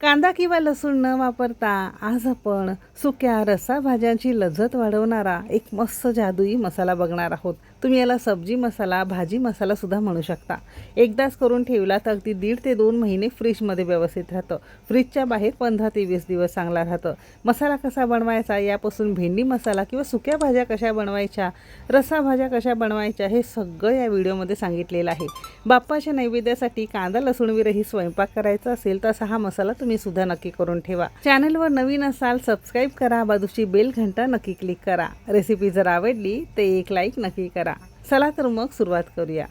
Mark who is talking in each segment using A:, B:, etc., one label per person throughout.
A: कांदा किंवा लसूण न वापरता आज आपण सुक्या रस्सा भाज्यांची लज्जत वाढवणारा एक मस्त जादुई मसाला बघणार आहोत. तुम्ही याला सब्जी मसाला भाजी मसालासुद्धा म्हणू शकता. एकदाच करून ठेवला तर अगदी दीड ते दोन महिने फ्रीजमध्ये व्यवस्थित राहतं. फ्रीजच्या बाहेर पंधरा ते वीस दिवस चांगला राहतं. मसाला कसा बनवायचा? यापासून भेंडी मसाला किंवा सुक्या भाज्या कशा बनवायच्या? रसा भाज्या कशा बनवायच्या? हे सगळं या व्हिडिओमध्ये सांगितलेलं आहे. बाप्पाच्या नैवेद्यासाठी कांदा लसूणविरही स्वयंपाक करायचा असेल तर असा हा मसाला तुम्ही सुद्धा नक्की करून ठेवा. चॅनलवर नवीन असाल सबस्क्राईब करा. बाजूची बेल घंटा नक्की क्लिक करा. रेसिपी जर आवडली तर एक लाईक नक्की करा. चला तर मग सुरुवात करूया.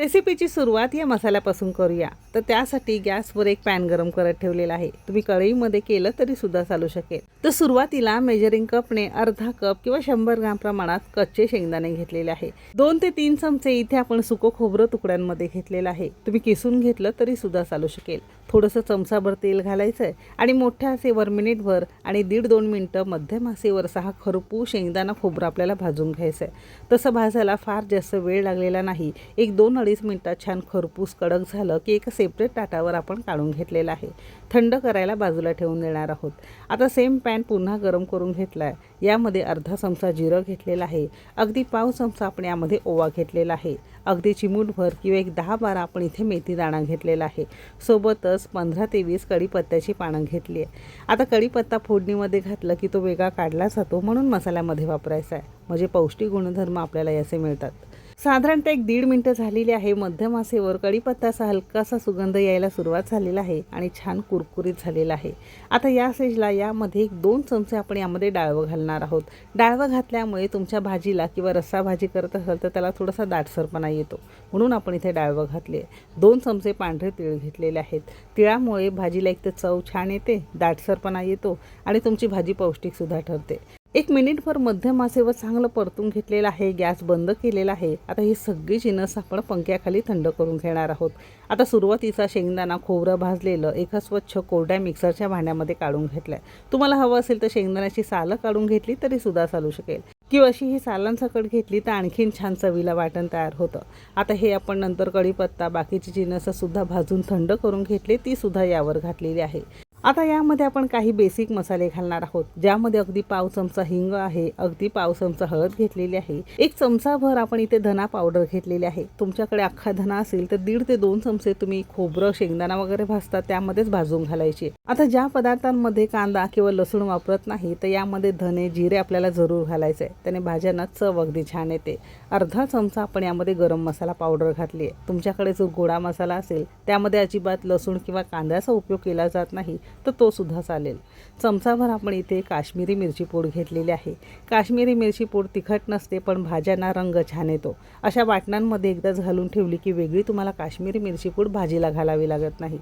A: रेसिपीची सुरुवात या मसाल्यापासून करूया. तर त्यासाठी गॅसवर एक पॅन गरम करत ठेवलेला आहे. तुम्ही कढईमध्ये केलं तरी सुद्धा चालू शकेल. तर सुरुवातीला मेजरिंग कपने अर्धा कप किंवा शंभर ग्राम प्रमाणात कच्चे शेंगदाणे घेतलेले आहे. दोन ते तीन चमचे इथे आपण सुकं खोबरं तुकड्यांमध्ये घेतलेलं आहे. तुम्ही किसून घेतलं तरी सुद्धा चालू शकेल. थोडंसं चमचाभर तेल घालायचं आहे आणि मोठ्या आसेवर मिनिटभर आणि दीड दोन मिनटं मध्यम आसेवर सहा खरपू शेंगदाणा खोबरं आपल्याला भाजून घ्यायचं आहे तसं भाजायला फार जास्त वेळ लागलेला नाही. एक दोन अडीच मिनटात छान खरपूस कडक झालं की एका सेपरेट ताटावर आपण काढून घेतलेलं आहे. थंड करायला बाजूला ठेवून देणार आहोत. आता सेम पॅन पुन्हा गरम करून घेतला आहे यामध्ये अर्धा चमचा जिरं घेतलेला आहे. अगदी पाव चमचा आपण यामध्ये ओवा घेतलेला आहे. अगदी चिमूटभर किंवा एक दहा बारा आपण इथे मेथी दाणा घेतलेला आहे. सोबतच पंधरा ते वीस कढीपत्त्याची पानं घेतली आहे. आता कढीपत्ता फोडणीमध्ये घातलं की तो वेगळा काढला जातो म्हणून मसाल्यामध्ये वापरायचा आहे. म्हणजे पौष्टिक गुणधर्म आपल्याला याचे मिळतात. साधारणतः एक दीड मिनटं झालेली आहे. मध्यम आसेवर कढीपत्ताचा हलकासा सुगंध यायला सुरुवात झालेला आहे आणि छान कुरकुरीत झालेला आहे. आता या स्टेजला यामध्ये एक दोन चमचे आपण यामध्ये डाळवं घालणार आहोत. डाळवं घातल्यामुळे तुमच्या भाजीला किंवा रस्सा भाजी करत असाल तर त्याला थोडासा दाटसरपणा येतो. म्हणून आपण इथे डाळवं घातले. दोन चमचे पांढरे तिळ घेतलेले आहेत. तिळामुळे भाजीला एक तर चव छान येते दाटसरपणा येतो आणि तुमची भाजी पौष्टिकसुद्धा ठरते. एक मिनिटभर मध्यम आसेवर चांगलं परतून घेतलेलं आहे गॅस बंद केलेला आहे. आता ही सगळी जिनस आपण पंख्याखाली थंड करून घेणार आहोत. आता सुरुवातीचा शेंगदाणा खोबरं भाजलेलं एका स्वच्छ कोरड्या मिक्सरच्या भांड्यामध्ये काढून घेतलं आहे तुम्हाला हवं असेल तर शेंगदाण्याची सालं काढून घेतली तरी सुद्धा चालू शकेल. किंवा अशी ही सालांसकट घेतली तर आणखीन छान चवीला वाटण तयार होतं. आता हे आपण नंतर कढीपत्ता बाकीची जिनसंसुद्धा भाजून थंड करून घेतली ती सुद्धा यावर घातलेली आहे. आता यामध्ये आपण काही बेसिक मसाले घालणार आहोत ज्यामध्ये अगदी पाव चमचा हिंग आहे अगदी पाव चमचा हळद घेतलेली आहे एक चमचाभर आपण इथे धना पावडर घेतलेली आहे. तुमच्याकडे अख्खा धना असेल तर दीड ते दोन चमचे तुम्ही खोबरं शेंगदाणा वगैरे भाजतात त्यामध्येच भाजून घालायचे. आता ज्या पदार्थांमध्ये कांदा किंवा लसूण वापरत नाही तर यामध्ये धने जिरे आपल्याला जरूर घालायचे आहे. त्याने भाज्यांना चव अगदी छान येते. अर्धा चमचा आपण यामध्ये गरम मसाला पावडर घातली आहे तुमच्याकडे जो गोडा मसाला असेल त्यामध्ये अजिबात लसूण किंवा कांद्याचा उपयोग केला जात नाही. तर तो सुद्धा चालेल. चमचाभर आपण इथे काश्मीरी मिरची पूड घेतलेली आहे. काश्मीरी मिरची पूड तिखट नसते पण भाज्यांना रंग छान येतो. अशा वाटणांमध्ये एकदाच घालून ठेवली की वेगळी तुम्हाला काश्मीरी मिरची पूड भाजीला घालावी लागत नाही.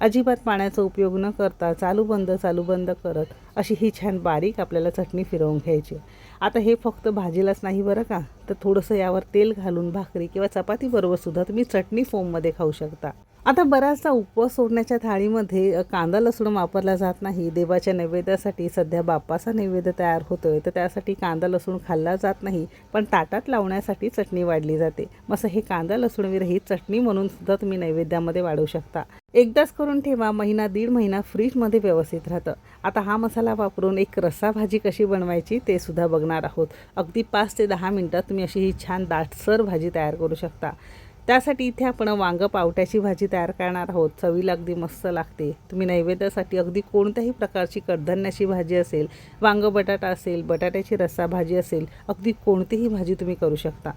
A: अजिबात पाण्याचा उपयोग न करता चालू बंद चालू बंद करत अशी ही छान बारीक आपल्याला चटणी फिरवून घ्यायची. आता हे फक्त भाजीलाच नाही बरं का? तर थोडंसं यावर तेल घालून भाकरी किंवा चपातीबरोबरसुद्धा तुम्ही चटणी फोममध्ये खाऊ शकता. आता बऱ्याचदा उपवास सोडण्याच्या थाळीमध्ये कांदा लसूण वापरला जात नाही. देवाच्या नैवेद्यासाठी सध्या बाप्पाचा नैवेद्य तयार होतोय. तर त्यासाठी कांदा लसूण खाल्ला जात नाही पण ताटात लावण्यासाठी चटणी वाढली जाते. असं हे कांदा लसूण विरहित चटणी म्हणून सुद्धा तुम्ही नैवेद्यामध्ये वाढवू शकता. एकदाच करून ठेवा महिना दीड महिना फ्रीजमध्ये व्यवस्थित राहतं. आता हा मसाला वापरून एक रस्सा भाजी कशी बनवायची ते सुद्धा बघणार आहोत. अगदी पाच ते दहा मिनटात तुम्ही अशी ही छान दाटसर भाजी तयार करू शकता. त्यासाठी इथे आपण वांगं पावट्याची भाजी तयार करणार आहोत. चवीला अगदी मस्त लागते. तुम्ही नैवेद्यासाठी अगदी कोणत्याही प्रकारची कडधान्याची भाजी असेल वांग बटाटा असेल बटाट्याची रस्सा भाजी असेल अगदी कोणतीही भाजी तुम्ही करू शकता.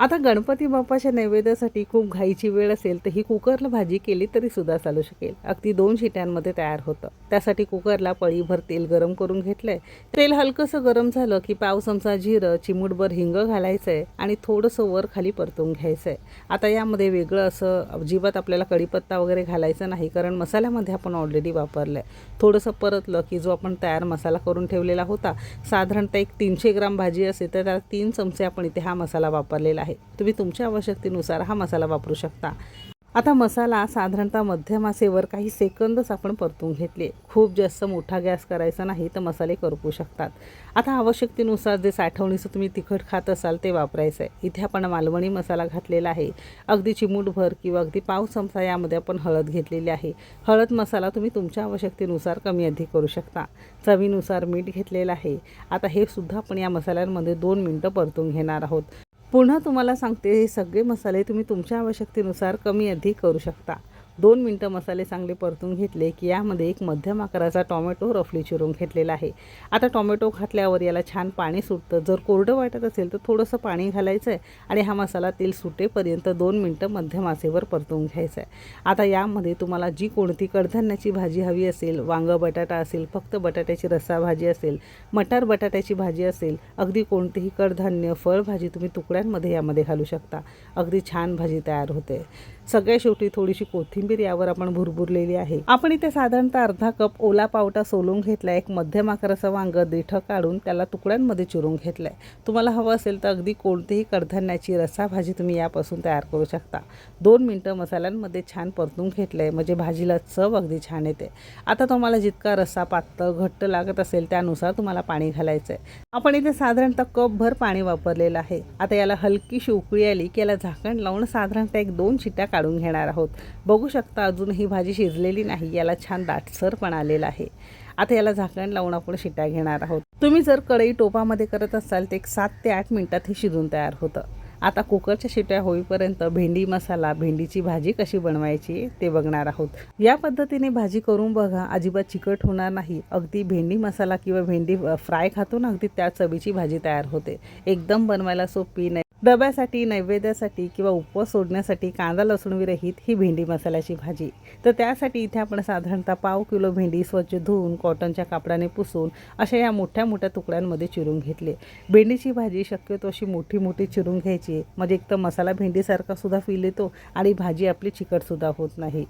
A: आता गणपती बाप्पाच्या नैवेद्यासाठी खूप घाईची वेळ असेल तर ही कुकरला भाजी केली तरी सुद्धा चालू शकेल. अगदी दोन शिट्यांमध्ये तयार होतं. त्यासाठी कुकरला पळीभर तेल गरम करून घेतलंय. तेल हलकंसं गरम झालं की पाव चमचा जिरं चिमूटभर हिंग घालायचं आहे आणि थोडंसं वर खाली परतून घ्यायचं आहे आता यामध्ये वेगळं असं अजिबात आपल्याला कढीपत्ता वगैरे घालायचं नाही कारण मसाल्यामध्ये आपण ऑलरेडी वापरलं आहे थोडंसं परतलं की जो आपण तयार मसाला करून ठेवलेला होता साधारणतः एक तीनशे ग्राम भाजी असेल तर त्याला तीन चमचे आपण इथे हा मसाला वापरलेला आहे. तुम्ही तुमच्या आवश्यकतेनुसार हा मसाला वापरू शकता. आता मसाला साधारणतः मध्यम आचेवर काही सेकंदच आपण परतून घेतले. खूप जास्त मोठा गॅस करायचा नाही तर मसाले करपू शकतात. आता आवश्यकतेनुसार जे साठवणीचं तुम्ही तिखट खात असाल ते वापरायचं आहे इथे आपण मालवणी मसाला घातलेला आहे. अगदी चिमूटभर किंवा अगदी पाव चमचा यामध्ये आपण हळद घेतलेली आहे. हळद मसाला तुम्ही तुमच्या आवश्यकतेनुसार कमी अधिक करू शकता. चवीनुसार मीठ घेतलेलं आहे. आता हे सुद्धा आपण या मसाल्यांमध्ये दोन मिनटं परतून घेणार आहोत. पुन्हा तुम्हाला सांगते हे सगळे मसाले तुम्ही तुमच्या आवश्यकतेनुसार कमी अधिक करू शकता. दोन मिनटं मसाले चांगले परतून घेतले की यामध्ये एक मध्यम आकाराचा टॉमॅटो रफली चिरून घेतलेला आहे. आता टॉमॅटो घातल्यावर याला छान पाणी सुटतं. जर कोरडं वाटत असेल तर थोडंसं पाणी घालायचं आहे आणि हा मसाला तेल सुटेपर्यंत दोन मिनटं मध्यम आचेवर परतून घ्यायचा आहे आता यामध्ये तुम्हाला जी कोणती कडधान्याची भाजी हवी असेल वांगं बटाटा असेल फक्त बटाट्याची रस्सा भाजी असेल मटार बटाट्याची भाजी असेल अगदी कोणतीही कडधान्य फळभाजी तुम्ही तुकड्यांमध्ये यामध्ये घालू शकता. अगदी छान भाजी तयार होते. सगळ्या शेवटी थोडीशी कोथिंबीर यावर आपण भुरभुरलेली आहे. आपण इथे साधारणतः अर्धा कप ओला पावटा सोलून घेतला एक मध्यम आकाराचं वांग देठं काढून त्याला तुकड्यांमध्ये चिरून घेतलंय. तुम्हाला हवं असेल तर अगदी कोणतीही कडधान्याची रसा भाजी तुम्ही यापासून तयार करू शकता. दोन मिनटं मसाल्यांमध्ये छान परतून घेतलंय म्हणजे भाजीला चव अगदी छान येते. आता तुम्हाला जितका रस्सा पातळ घट्ट लागत असेल त्यानुसार तुम्हाला पाणी घालायचं आहे आपण इथे साधारणतः कपभर पाणी वापरलेलं आहे. आता याला हलकीशी उकळी आली की याला झाकण लावून साधारणतः एक दोन शिट्ट्या काढून घेणार आहोत. बघू शकता अजून ही भाजी शिजलेली नाही. याला छान दाटसर पण आलेला आहे. आता याला झाकण लावून आपण शिट्या घेणार आहोत. तुम्ही जर कढई टोपामध्ये करत असाल तर एक सात ते आठ मिनिटात हे शिजून तयार होतं. आता कुकरच्या शिट्या होईपर्यंत भेंडी मसाला भेंडीची भाजी कशी बनवायची ते बघणार आहोत. या पद्धतीने भाजी करून बघा. अजिबात चिकट होणार नाही. अगदी भेंडी मसाला किंवा भेंडी फ्राय खातो ना अगदी त्या चवीची भाजी तयार होते. एकदम बनवायला सोपी नाही. डब्यासाठी नैवेद्यासाठी किंवा उपवास सोडण्यासाठी कांदा लसूण विरहित ही भेंडी मसाल्याची भाजी. तर त्यासाठी इथे आपण साधारणतः पाव किलो भेंडी स्वच्छ धुवून कॉटनच्या कापडाने पुसून अशा या मोठ्या मोठ्या तुकड्यांमध्ये चिरून घेतले. भेंडीची भाजी शक्यतो अशी मोठी मोठी चिरून घ्यायची. म्हणजे एक तर मसाला भेंडीसारखा सुद्धा फील येतो आणि भाजी आपली चिकटसुद्धा होत नाही.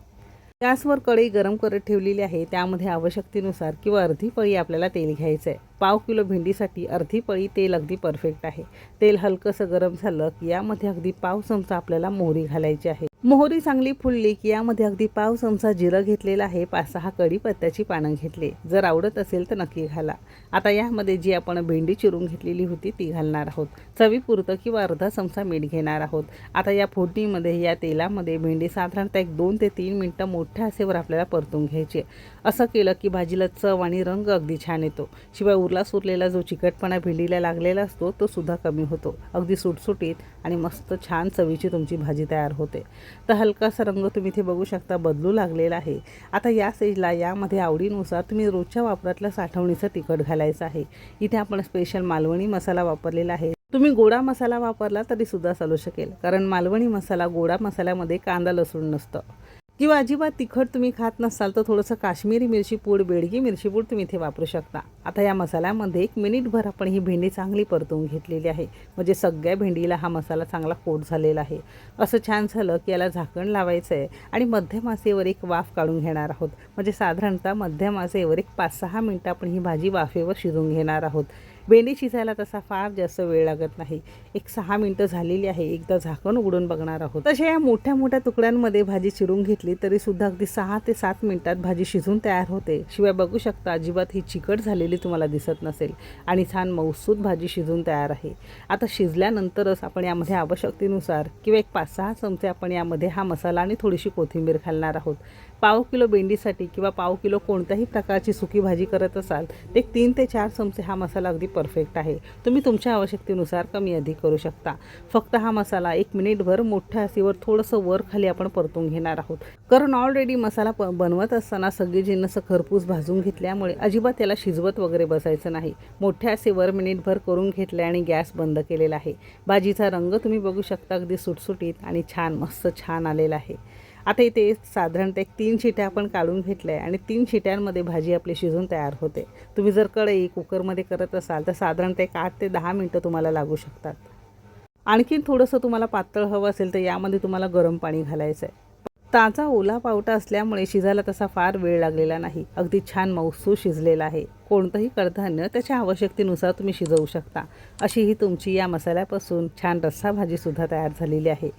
A: गॅसवर कढई गरम करत ठेवलेली आहे. त्यामध्ये आवश्यकतेनुसार किंवा अर्धी पळी आपल्याला तेल घ्यायचं आहे पाव किलो भेंडीसाठी अर्धी पळी तेल अगदी परफेक्ट आहे. तेल हलकंसं गरम झालं की यामध्ये अगदी पाव चमचा आपल्याला मोहरी घालायची आहे. मोहरी चांगली फुलली की यामध्ये अगदी पाव चमचा जिरं घेतलेला आहे. पाच सहा कढीपत्त्याची पानं घेतले. जर आवडत असेल तर नक्की घाला. आता यामध्ये जी आपण भेंडी चिरून घेतलेली होती ती घालणार आहोत. चवीपुरतं किंवा अर्धा चमचा मीठ घेणार आहोत. आता या फोडणीमध्ये या तेलामध्ये भेंडी साधारणतः एक दोन ते तीन मिनटं मोठ्या असेवर आपल्याला परतून घ्यायची. असं केलं की भाजीला चव आणि रंग अगदी छान येतो. शिवाय उरला सुरलेला जो चिकटपणा भेंडीला लागलेला असतो तो सुद्धा कमी होतो. अगदी सुटसुटीत आणि मस्त छान चवीची तुमची भाजी तयार होते. तर हलकासा रंग तुम्ही इथे बघू शकता बदलू लागलेला आहे. आता या स्टेजला यामध्ये आवडीनुसार तुम्ही रोजच्या वापरातल्या साठवणीचं तिखट घालायचं आहे. इथे आपण स्पेशल मालवणी मसाला वापरलेला आहे. तुम्ही गोडा मसाला वापरला तरी सुद्धा चालू शकेल कारण मालवणी मसाला गोडा मसाल्यामध्ये कांदा लसूण नसतं. किंवा अजिबात तिखट तुम्ही खात नसाल तर थोडंसं काश्मीरी मिरची पूड बेडगी मिरची पूड तुम्ही इथे वापरू शकता. आता या मसाल्यामध्ये एक मिनिटभर आपण ही भेंडी चांगली परतवून घेतलेली आहे. म्हणजे सगळ्या भेंडीला हा मसाला चांगला कोट झालेला आहे. असं छान झालं की याला झाकण लावायचं आहे आणि मध्यमासेवर एक वाफ काढून घेणार आहोत. म्हणजे साधारणतः मध्यमासेवर एक पाच सहा मिनटं आपण ही भाजी वाफेवर शिजून घेणार आहोत. भेंडी शिजायला तसा फार जास्त वेळ लागत नाही. एक सहा मिनटं झालेली आहे. एकदा झाकण उघडून बघणार आहोत. तशा या मोठ्या मोठ्या तुकड्यांमध्ये भाजी चिरून घेतली तरी सुद्धा अगदी सहा ते सात मिनिटात भाजी शिजून तयार होते. शिवाय बघू शकता अजिबात ही चिकट झालेली तुम्हाला दिसत नसेल आणि छान मौसूद भाजी शिजून तयार आहे. आता शिजल्यानंतरच आपण यामध्ये आवश्यकतेनुसार किंवा एक पाच सहा चमचे आपण यामध्ये हा मसाला आणि थोडीशी कोथिंबीर घालणार आहोत. पाव किलो भेंडीसाठी किंवा पाव किलो कोणत्याही प्रकारची सुकी भाजी करत असाल ते तीन ते चार चमचे हा मसाला अगदी परफेक्ट आहे. तुम्ही तुमच्या आवश्यकतेनुसार कमी अधिक करू शकता. फक्त हा मसाला एक मिनिटभर मोठ्या आसीवर थोडंसं वर खाली आपण परतून घेणार आहोत. कारण ऑलरेडी मसाला प बनवत असताना सगळी जिन्नसं खरपूस भाजून घेतल्यामुळे अजिबात त्याला शिजवत वगैरे बसायचं नाही. मोठ्या आसेवर मिनिटभर करून घेतले आणि गॅस बंद केलेला आहे. भाजीचा रंग तुम्ही बघू शकता अगदी सुटसुटीत आणि छान मस्त छान आलेला आहे. आता इथे साधारणतः एक तीन शिट्या आपण काढून घेतल्या आहे आणि तीन शिट्यांमध्ये भाजी आपली शिजून तयार होते. तुम्ही जर कढई कुकरमध्ये करत असाल तर साधारणतः एक आठ ते दहा मिनटं तुम्हाला लागू शकतात. आणखीन थोडंसं तुम्हाला पातळ हवं असेल तर यामध्ये तुम्हाला गरम पाणी घालायचं आहे. ताजा ओला पावटा असल्यामुळे शिजायला तसा फार वेळ लागलेला नाही. अगदी छान मौसू शिजलेला आहे. कोणतंही कडधान्य त्याच्या आवश्यकतेनुसार तुम्ही शिजवू शकता. अशी ही तुमची या मसाल्यापासून छान रस्सा भाजीसुद्धा तयार झालेली आहे.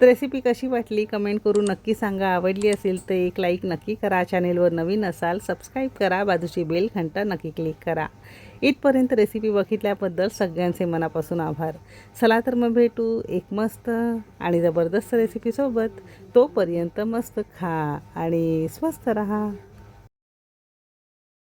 A: तर रेसिपी कशी वाटली? कमेंट करून नक्की सांगा. आवडली असेल तर एक लाईक नक्की करा. चॅनेलवर नवीन असाल सबस्क्राईब करा. बाजूची बेल घंटा नक्की क्लिक करा. इथपर्यंत रेसिपी बघितल्याबद्दल सगळ्यांचे मनापासून आभार. चला तर मग भेटू एक मस्त आणि जबरदस्त रेसिपीसोबत तोपर्यंत मस्त खा आणि स्वस्त रहा.